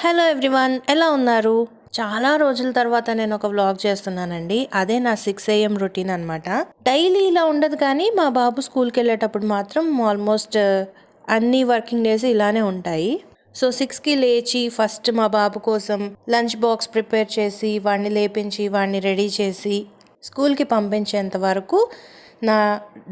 Hello everyone ఎలా ఉన్నారు? చాలా రోజుల తర్వాత నేను ఒక వ్లాగ్ చేస్తున్నానండి. అదే నా సిక్స్ ఏఎం రొటీన్ అనమాట డైలీ ఇలా ఉండదు కానీ మా బాబు స్కూల్కి వెళ్ళేటప్పుడు మాత్రం ఆల్మోస్ట్ uh, అన్ని వర్కింగ్ డేస్ ఇలానే ఉంటాయి. సో సిక్స్కి లేచి ఫస్ట్ మా బాబు కోసం లంచ్ బాక్స్ ప్రిపేర్ చేసి వాడిని లేపించి వాడిని రెడీ చేసి స్కూల్కి పంపించేంత వరకు నా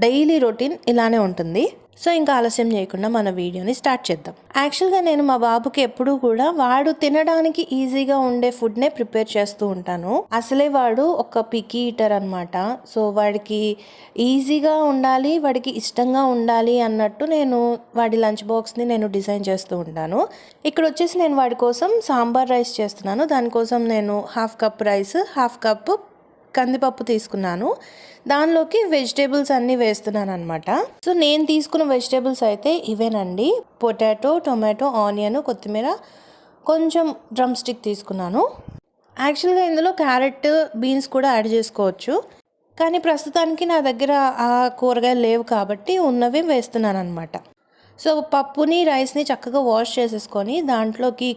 డైలీ రొటీన్ ఇలానే ఉంటుంది. సో ఇంకా ఆలస్యం చేయకుండా మన వీడియోని స్టార్ట్ చేద్దాం. యాక్చువల్గా నేను మా బాబుకి ఎప్పుడూ కూడా వాడు తినడానికి ఈజీగా ఉండే ఫుడ్నే ప్రిపేర్ చేస్తూ ఉంటాను. అసలే వాడు ఒక పికీ ఈటర్ అనమాట సో వాడికి ఈజీగా ఉండాలి వాడికి ఇష్టంగా ఉండాలి అన్నట్టు నేను వాడి లంచ్ బాక్స్ని నేను డిజైన్ చేస్తూ ఉంటాను. ఇక్కడ వచ్చేసి నేను వాడి కోసం సాంబార్ రైస్ చేస్తున్నాను. దానికోసం నేను half cup rice half cup కందిపప్పు తీసుకున్నాను. దానిలోకి వెజిటేబుల్స్ అన్నీ వేస్తున్నాను అనమాట సో నేను తీసుకున్న వెజిటేబుల్స్ అయితే ఇవేనండి. పొటాటో టొమాటో ఆనియన్ కొత్తిమీర కొంచెం డ్రమ్ స్టిక్ తీసుకున్నాను యాక్చువల్గా ఇందులో క్యారెట్ బీన్స్ కూడా యాడ్ చేసుకోవచ్చు. కానీ ప్రస్తుతానికి నా దగ్గర ఆ కూరగాయలు లేవు కాబట్టి ఉన్నవి వేస్తున్నాను అనమాట సో పప్పుని రైస్ని చక్కగా వాష్ చేసేసుకొని దాంట్లోకి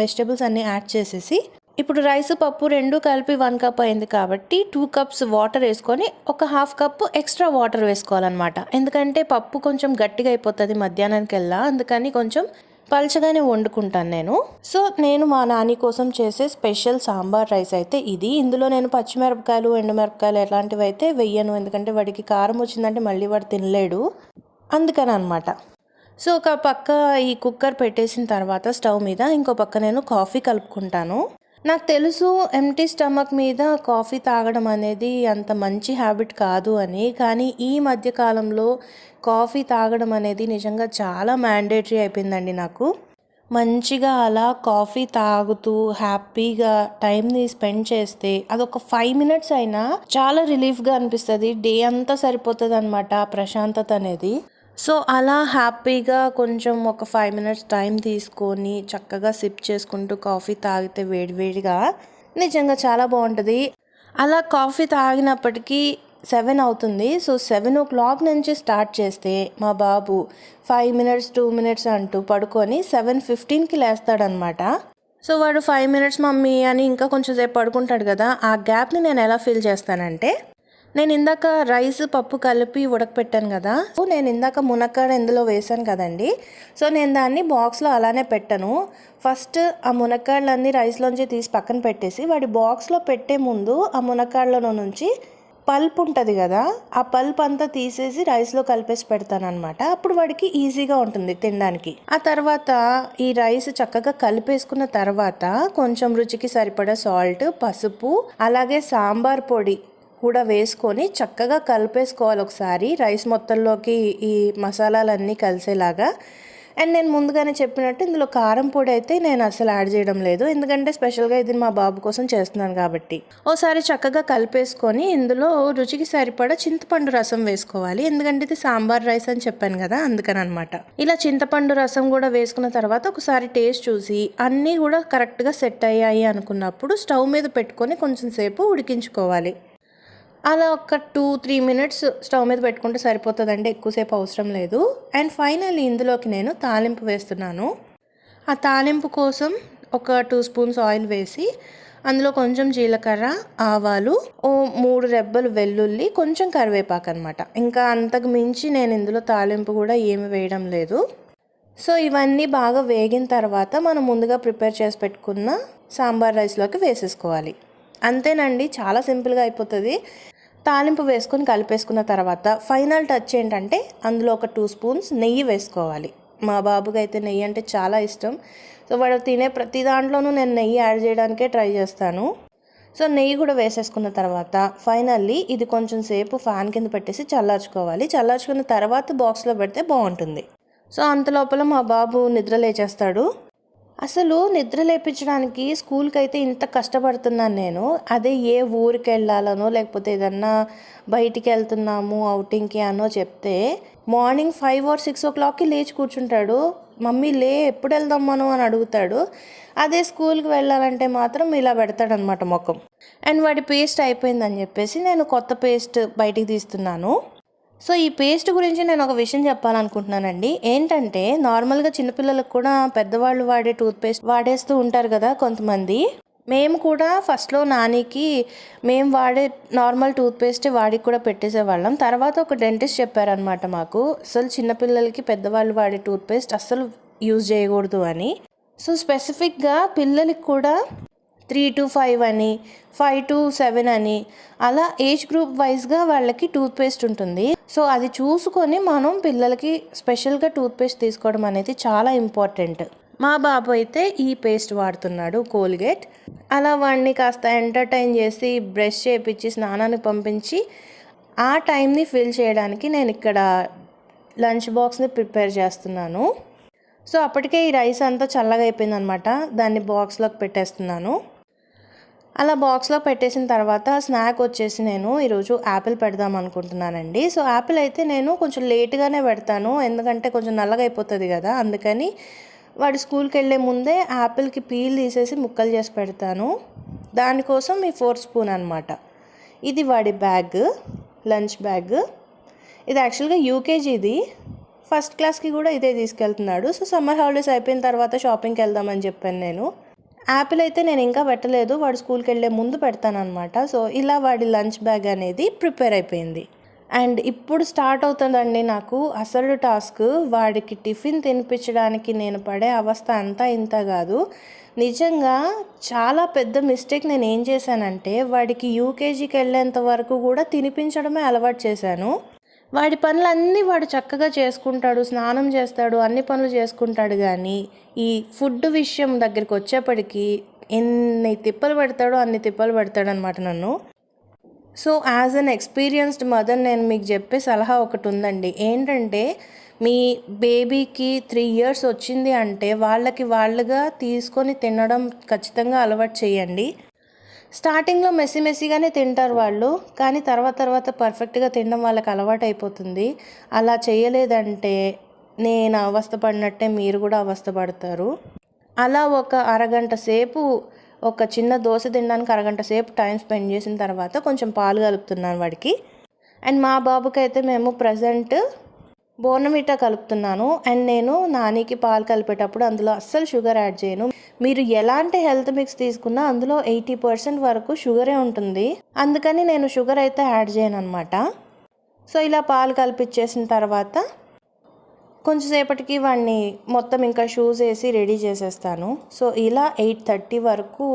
వెజిటేబుల్స్ అన్నీ యాడ్ చేసేసి ఇప్పుడు రైస్ పప్పు రెండు కలిపి వన్ కప్ అయింది కాబట్టి టూ కప్స్ వాటర్ వేసుకొని ఒక హాఫ్ కప్ ఎక్స్ట్రా వాటర్ వేసుకోవాలన్నమాట. ఎందుకంటే పప్పు కొంచెం గట్టిగా అయిపోతుంది మధ్యాహ్నానికి వెళ్ళా అందుకని కొంచెం పలచగానే వండుకుంటాను నేను. సో నేను మా నాని కోసం చేసే స్పెషల్ సాంబార్ రైస్ అయితే ఇది. ఇందులో నేను పచ్చిమిరపకాయలు ఎండుమిరపకాయలు ఎలాంటివి అయితే వెయ్యను ఎందుకంటే వాడికి కారం వచ్చిందంటే మళ్ళీ వాడు తినలేడు. అందుకని అనమాట సో ఒక పక్క ఈ కుక్కర్ పెట్టేసిన తర్వాత స్టవ్ మీద ఇంకో పక్క నేను కాఫీ కలుపుకుంటాను. నాకు తెలుసు ఎంటీ స్టమక్ మీద కాఫీ తాగడం అనేది అంత మంచి హ్యాబిట్ కాదు అని కానీ ఈ మధ్యకాలంలో కాఫీ తాగడం అనేది నిజంగా చాలా మ్యాండేటరీ అయిపోయిందండి నాకు. మంచిగా అలా కాఫీ తాగుతూ హ్యాపీగా టైంని స్పెండ్ చేస్తే అదొక ఫైవ్ మినిట్స్ అయినా చాలా రిలీఫ్గా అనిపిస్తుంది. డే అంతా సరిపోతుంది అనమాట ప్రశాంతత అనేది. సో అలా హ్యాపీగా కొంచెం ఒక ఫైవ్ మినిట్స్ టైం తీసుకొని చక్కగా సిప్ చేసుకుంటూ కాఫీ తాగితే వేడివేడిగా నిజంగా చాలా బాగుంటుంది. అలా కాఫీ తాగినప్పటికీ సెవెన్ అవుతుంది. సో సెవెన్ ఓ క్లాక్ నుంచి స్టార్ట్ చేస్తే మా బాబు ఫైవ్ మినిట్స్ టూ మినిట్స్ అంటూ పడుకొని సెవెన్ ఫిఫ్టీన్కి లేస్తాడనమాట. సో వాడు ఫైవ్ మినిట్స్ మమ్మీ అని ఇంకా కొంచెం సేపు పడుకుంటాడు కదా ఆ గ్యాప్ని నేను ఎలా ఫీల్ చేస్తానంటే నేను ఇందాక రైస్ పప్పు కలిపి ఉడకపెట్టాను కదా. సో నేను ఇందాక మునక్కాడ ఇందులో వేసాను కదండి. సో నేను దాన్ని బాక్స్లో అలానే పెట్టాను. ఫస్ట్ ఆ మునక్కాడలన్నీ రైస్లోంచి తీసి పక్కన పెట్టేసి వాడి బాక్స్లో పెట్టే ముందు ఆ మునక్కాడలో నుంచి పల్ప్ ఉంటుంది కదా ఆ పల్ప్ అంతా తీసేసి రైస్లో కలిపేసి పెడతాను అనమాట అప్పుడు వాడికి ఈజీగా ఉంటుంది తినడానికి. ఆ తర్వాత ఈ రైస్ చక్కగా కలిపేసుకున్న తర్వాత కొంచెం రుచికి సరిపడా సాల్ట్ పసుపు అలాగే సాంబార్ పొడి కూడా వేసుకొని చక్కగా కలిపేసుకోవాలి ఒకసారి. రైస్ మొత్తంలోకి ఈ మసాలాలన్నీ కలిసేలాగా. అండ్ నేను ముందుగానే చెప్పినట్టు ఇందులో కారం పొడి అయితే నేను అసలు యాడ్ చేయడం లేదు. ఎందుకంటే స్పెషల్గా ఇది మా బాబు కోసం చేస్తున్నాను కాబట్టి. ఓసారి చక్కగా కలిపేసుకొని ఇందులో రుచికి సరిపడా చింతపండు రసం వేసుకోవాలి. ఎందుకంటే ఇది సాంబార్ రైస్ అని చెప్పాను కదా అందుకని అనమాట ఇలా చింతపండు రసం కూడా వేసుకున్న తర్వాత ఒకసారి టేస్ట్ చూసి అన్నీ కూడా కరెక్ట్గా సెట్ అయ్యాయి అనుకున్నప్పుడు స్టవ్ మీద పెట్టుకొని కొంచెం సేపు ఉడికించుకోవాలి. అలా ఒక టూ త్రీ మినిట్స్ స్టవ్ మీద పెట్టుకుంటే సరిపోతుందండి. ఎక్కువసేపు అవసరం లేదు. అండ్ ఫైనల్లీ ఇందులోకి నేను తాలింపు వేస్తున్నాను. ఆ తాలింపు కోసం ఒక టూ స్పూన్స్ ఆయిల్ వేసి అందులో కొంచెం జీలకర్ర ఆవాలు ఓ మూడు రెబ్బలు వెల్లుల్లి కొంచెం కరివేపాకు అనమాట ఇంకా అంతకు మించి నేను ఇందులో తాలింపు కూడా ఏమి వేయడం లేదు. సో ఇవన్నీ బాగా వేగిన తర్వాత మనం ముందుగా ప్రిపేర్ చేసి పెట్టుకున్న సాంబార్ రైస్లోకి వేసేసుకోవాలి. అంతేనండి చాలా సింపుల్గా అయిపోతుంది. తాలింపు వేసుకొని కలిపేసుకున్న తర్వాత ఫైనల్ టచ్ ఏంటంటే అందులో ఒక టూ స్పూన్స్ నెయ్యి వేసుకోవాలి. మా బాబుకి అయితే నెయ్యి అంటే చాలా ఇష్టం. సో వాడు తినే ప్రతి దాంట్లోనూ నేను నెయ్యి యాడ్ చేయడానికే ట్రై చేస్తాను. సో నెయ్యి కూడా వేసేసుకున్న తర్వాత ఫైనల్లీ ఇది కొంచెం సేపు ఫ్యాన్ కింద పెట్టేసి చల్లార్చుకోవాలి. చల్లార్చుకున్న తర్వాత బాక్స్లో పెడితే బాగుంటుంది. సో అంత లోపల మా బాబు నిద్ర లేచేస్తాడు. అసలు నిద్ర లేపించడానికి స్కూల్కి అయితే ఇంత కష్టపడుతున్నాను నేను. అదే ఏ ఊరికి వెళ్ళాలనో లేకపోతే ఏదన్నా బయటికి వెళ్తున్నాము అవుటింగ్కి అనో చెప్తే మార్నింగ్ ఫైవ్ ఆర్ సిక్స్ ఓ క్లాక్కి లేచి కూర్చుంటాడు. మమ్మీ లే ఎప్పుడు వెళ్దాం మనం? అని అడుగుతాడు. అదే స్కూల్కి వెళ్ళాలంటే మాత్రం ఇలా పెడతాడనమాట ముఖం. అండ్ వాడి పేస్ట్ అయిపోయిందని చెప్పేసి నేను కొత్త పేస్ట్ బయటికి తీస్తున్నాను. సో ఈ పేస్ట్ గురించి నేను ఒక విషయం చెప్పాలనుకుంటున్నానండి. ఏంటంటే నార్మల్గా చిన్నపిల్లలకు కూడా పెద్దవాళ్ళు వాడే టూత్పేస్ట్ వాడేస్తూ ఉంటారు కదా కొంతమంది. మేము కూడా ఫస్ట్లో నానికి మేము వాడే నార్మల్ టూత్పేస్ట్ వాడికి కూడా పెట్టేసేవాళ్ళం. తర్వాత ఒక డెంటిస్ట్ చెప్పారనమాట మాకు అసలు చిన్నపిల్లలకి పెద్దవాళ్ళు వాడే టూత్పేస్ట్ అస్సలు యూజ్ చేయకూడదు అని. సో స్పెసిఫిక్గా పిల్లలకి కూడా త్రీ టు ఫైవ్ అని ఫైవ్ టు సెవెన్ అని అలా ఏజ్ గ్రూప్ వైజ్గా వాళ్ళకి టూత్పేస్ట్ ఉంటుంది. సో అది చూసుకొని మనం పిల్లలకి స్పెషల్గా టూత్పేస్ట్ తీసుకోవడం అనేది చాలా ఇంపార్టెంట్. మా బాబు అయితే ఈ పేస్ట్ వాడుతున్నాడు కోల్గేట్. అలా వాడిని కాస్త ఎంటర్టైన్ చేసి బ్రష్ చేపించి స్నానానికి పంపించి ఆ టైంని ఫిల్ చేయడానికి నేను ఇక్కడ లంచ్ బాక్స్ని ప్రిపేర్ చేస్తున్నాను. సో అప్పటికే ఈ రైస్ అంతా చల్లగా అయిపోయింది అనమాట దాన్ని బాక్స్లోకి పెట్టేస్తున్నాను. అలా బాక్స్లో పెట్టేసిన తర్వాత స్నాక్ వచ్చేసి నేను ఈరోజు యాపిల్ పెడదాం అనుకుంటున్నానండి. సో యాపిల్ అయితే నేను కొంచెం లేట్గానే పెడతాను. ఎందుకంటే కొంచెం నల్లగా అయిపోతుంది కదా అందుకని వాడు స్కూల్కి వెళ్ళే ముందే యాపిల్కి పీల్ తీసేసి ముక్కలు చేసి పెడతాను. దానికోసం ఈ ఫోర్ స్పూన్ అనమాట ఇది వాడి బ్యాగ్ లంచ్ బ్యాగ్. ఇది యాక్చువల్గా యూకేజీది ఫస్ట్ క్లాస్కి కూడా ఇదే తీసుకెళ్తున్నాడు. సో సమ్మర్ హాలిడేస్ అయిపోయిన తర్వాత షాపింగ్కి వెళ్దామని చెప్పాను నేను. యాపిల్ అయితే నేను ఇంకా పెట్టలేదు. వాడు స్కూల్కి వెళ్ళే ముందు పెడతానమాట సో ఇలా వాడి లంచ్ బ్యాగ్ అనేది ప్రిపేర్ అయిపోయింది. అండ్ ఇప్పుడు స్టార్ట్ అవుతుందండి నాకు అసలు టాస్క్. వాడికి టిఫిన్ తినిపించడానికి నేను పడే అవస్థ అంతా ఇంత కాదు. నిజంగా చాలా పెద్ద మిస్టేక్ నేను ఏం చేశానంటే వాడికి యూకేజీకి వెళ్ళేంత వరకు కూడా తినిపించడమే అలవాటు చేశాను. వాడి పనులన్నీ వాడు చక్కగా చేసుకుంటాడు స్నానం చేస్తాడు అన్ని పనులు చేసుకుంటాడు కానీ ఈ ఫుడ్ విషయం దగ్గరికి వచ్చేప్పటికీ ఎన్ని తిప్పలు పెడతాడో అన్ని తిప్పలు పెడతాడు అనమాట నన్ను. So as an experienced mother నేను మీకు చెప్పే సలహా ఒకటి ఉందండి. ఏంటంటే మీ బేబీకి త్రీ ఇయర్స్ వచ్చింది అంటే వాళ్ళకి వాళ్ళుగా తీసుకొని తినడం ఖచ్చితంగా అలవాటు చేయండి. స్టార్టింగ్లో మెస్సి మెస్సిగానే తింటారు వాళ్ళు కానీ తర్వాత తర్వాత పర్ఫెక్ట్గా తినడం వాళ్ళకి అలవాటు అయిపోతుంది అలా చేయలేదంటే నేను అవస్థపడినట్టే మీరు కూడా అవస్థపడతారు. అలా ఒక అరగంట సేపు ఒక చిన్న దోశ తినడానికి అరగంట సేపు టైం స్పెండ్ చేసిన తర్వాత కొంచెం పాలు కలుపుతున్నాను వాడికి. అండ్ మా బాబుకి అయితే మేము ప్రజెంట్ బోర్నమిటా కలుపుతున్నాను. అండ్ నేను నానికి పాలు కలిపేటప్పుడు అందులో అస్సలు షుగర్ యాడ్ చేయను. మీరు ఎలాంటి హెల్త్ మిక్స్ తీసుకున్నా అందులో ఎయిటీ పర్సెంట్ వరకు షుగరే ఉంటుంది. అందుకని నేను షుగర్ అయితే యాడ్ చేయను అనమాట సో ఇలా పాలు కలిపిచ్చేసిన తర్వాత కొంచెంసేపటికి వాడిని మొత్తం ఇంకా షూస్ వేసి రెడీ చేసేస్తాను. సో ఇలా ఎయిట్ థర్టీ వరకు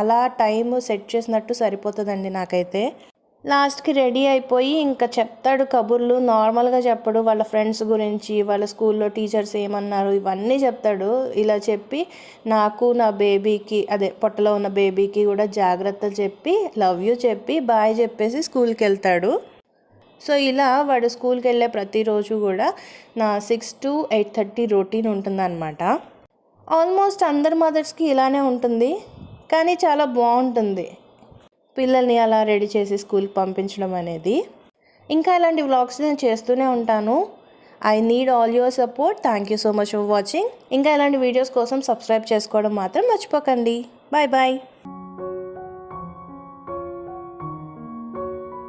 అలా టైం సెట్ చేసినట్టు సరిపోతుందండి నాకైతే. లాస్ట్కి రెడీ అయిపోయి ఇంకా చెప్తాడు కబుర్లు నార్మల్గా చెప్పడు. వాళ్ళ ఫ్రెండ్స్ గురించి వాళ్ళ స్కూల్లో టీచర్స్ ఏమన్నారు ఇవన్నీ చెప్తాడు. ఇలా చెప్పి నాకు నా బేబీకి అదే పొట్టలో ఉన్న బేబీకి కూడా జాగ్రత్త చెప్పి లవ్ యూ చెప్పి బాయ్ చెప్పేసి స్కూల్కి వెళ్తాడు సో ఇలా వాడు స్కూల్కి వెళ్ళే ప్రతిరోజు కూడా నా six to eight thirty routine ఉంటుందన్నమాట. ఆల్మోస్ట్ అందరి మదర్స్కి ఇలానే ఉంటుంది. కానీ చాలా బాగుంటుంది. పిల్లల్ని అలా రెడీ చేసి స్కూల్కి పంపించడం అనేది. ఇంకా ఇలాంటి వ్లాగ్స్ నేను చేస్తూనే ఉంటాను. I need all your support. Thank you so much for watching. ఇంకా ఇలాంటి వీడియోస్ కోసం సబ్స్క్రైబ్ చేసుకోవడం మాత్రం మర్చిపోకండి. Bye bye